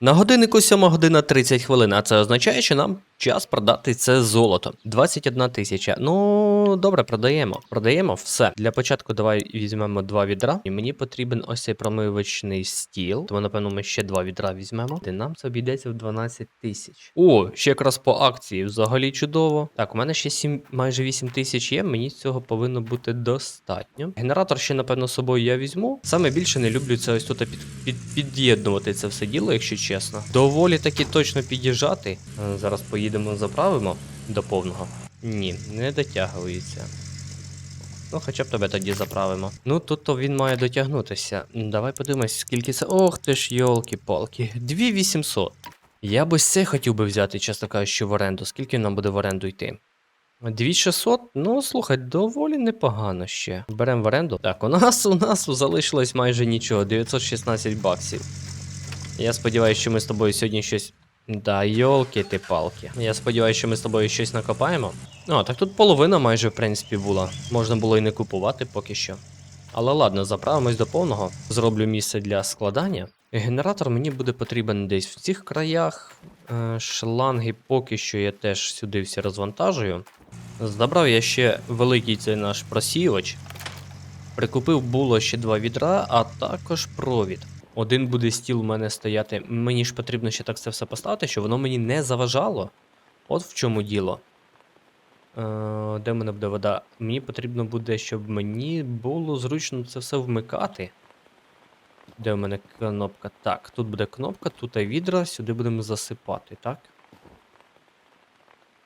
На годиннику 7 година 30 хвилин, а це означає, що нам час продати це золото. 21 тисяча. Ну, добре, продаємо. Продаємо все. Для початку давай візьмемо два відра. І мені потрібен ось цей промивочний стіл. Тому, напевно, ми ще два відра візьмемо. Де нам це обійдеться в 12 тисяч. О, ще якраз по акції. Взагалі чудово. Так, у мене ще 7, майже 8 тисяч є. Мені цього повинно бути достатньо. Генератор ще, напевно, з собою я візьму. Саме більше не люблю це ось тут під, під, під'єднувати це все діло, якщо чесно. Доволі таки точно під'їжджати. Е, Зараз поїдемо, заправимо до повного. Ні, не дотягується. Ну, хоча б тебе тоді заправимо. Ну, тут то він має дотягнутися. Давай подивимось, скільки це. Ох ти ж, йолки-палки. 2800. Я би це хотів би взяти, чесно кажучи, в оренду. Скільки нам буде в оренду йти? 2600? Ну, слухай, доволі непогано ще. Беремо в оренду. Так, у нас у нас залишилось майже нічого, 916 баксів. Я сподіваюся, що ми з тобою сьогодні щось. Да, йолки ти палки. Я сподіваюся, що ми з тобою щось накопаємо. О, так тут половина майже, в принципі, була. Можна було і не купувати поки що. Але ладно, заправимось до повного. Зроблю місце для складання. Генератор мені буде потрібен десь в цих краях. Е, шланги поки що я теж сюди всі розвантажую. Забрав я ще великий цей наш просіювач. Прикупив було ще два відра, а також провід. Один буде стіл у мене стояти. Мені ж потрібно ще так це все поставити, щоб воно мені не заважало. От в чому діло. Е, де в мене буде вода? Мені потрібно буде, щоб мені було зручно це все вмикати. Де в мене кнопка? Так, тут буде кнопка, тут відра, сюди будемо засипати, так?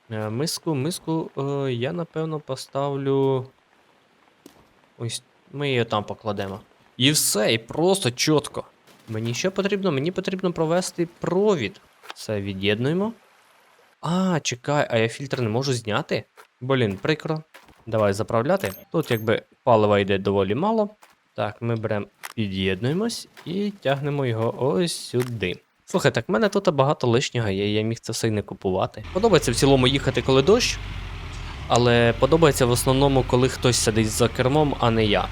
Е, миску, миску е, я напевно поставлю. Ось ми її там покладемо. І все, і просто чітко. Мені що потрібно? Мені потрібно провести провід. Це від'єднуємо. А, чекай, а я фільтр не можу зняти? Блін, прикро. Давай заправляти. Тут якби палива йде доволі мало. Так, ми беремо, під'єднуємось і тягнемо його ось сюди. Слухай, так в мене тут багато лишнього є, я міг це все й не купувати. Подобається в цілому їхати, коли дощ, але подобається в основному, коли хтось сидить за кермом, а не я.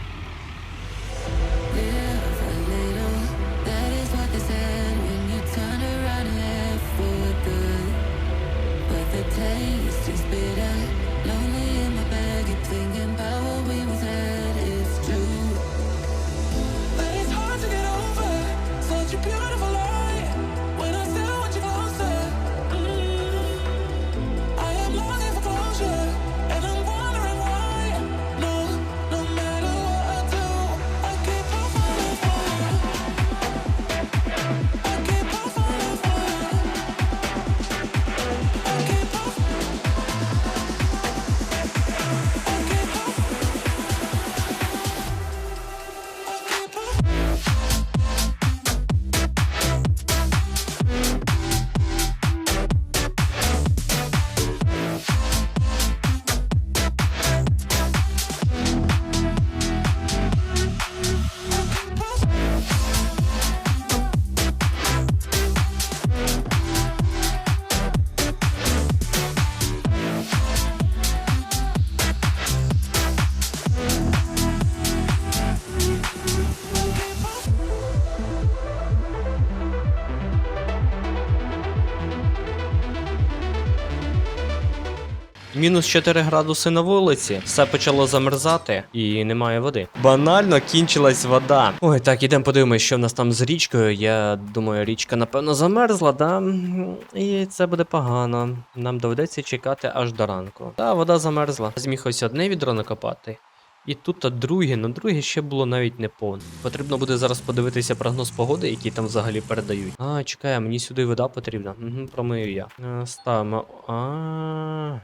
Мінус 4 градуси на вулиці, все почало замерзати і немає води. Банально кінчилась вода. Ой, так, ідемо подивимось, що в нас там з річкою. Я думаю, річка, напевно, замерзла, да? І це буде погано. Нам доведеться чекати аж до ранку. Та, вода замерзла. Зміг ось одне відро накопати. І тут а друге, ну друге ще було навіть не повне. Потрібно буде зараз подивитися прогноз погоди, який там взагалі передають. А, чекай, мені сюди вода потрібна. Угу, промию я. Е, Ставимо. Ага.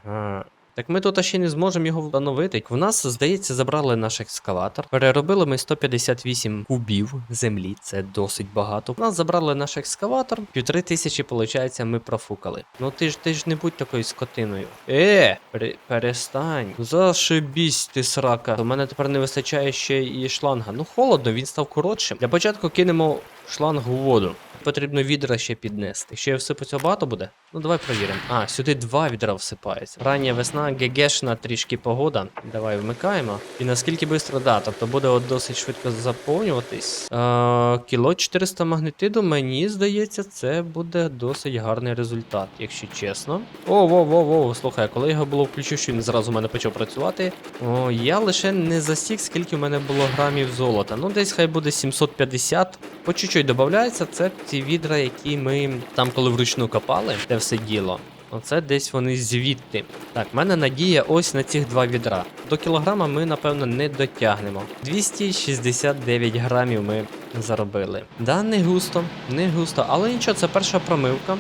Так ми тут ще не зможемо його встановити. В нас, здається, забрали наш екскаватор. Переробили ми 158 кубів землі, це досить багато. У нас забрали наш екскаватор. Півтори тисячі, виходить, ми профукали. Ну ти ж ти ж не будь такою скотиною. Е, пере- перестань. Зашибісь ти срака. У мене тепер не вистачає ще і шланга. Ну холодно, він став коротшим. Для початку кинемо шланг у воду. потрібно відра ще піднести. Ще всипать цього багато буде? Ну давай провіримо. А, сюди два відра всипаються. Рання весна, гегешна трішки погода. Давай вмикаємо. І наскільки швидко, да, тобто буде досить швидко заповнюватись. Е, кіло 400 магнетиду, мені здається, це буде досить гарний результат, якщо чесно. О, во, во, во, слухай, коли його було включив, що він зразу в мене почав працювати. О, я лише не засік, скільки в мене було грамів золота. Ну, десь хай буде 750. По чуть-чуть додається. Це ті відра, які ми там, коли вручну копали, те все. Оце десь вони звідти. Так, в мене надія ось на цих два відра. До кілограма ми, напевно, не дотягнемо. 269 грамів ми заробили. Да, не густо, не густо, але нічого, це перша промивка.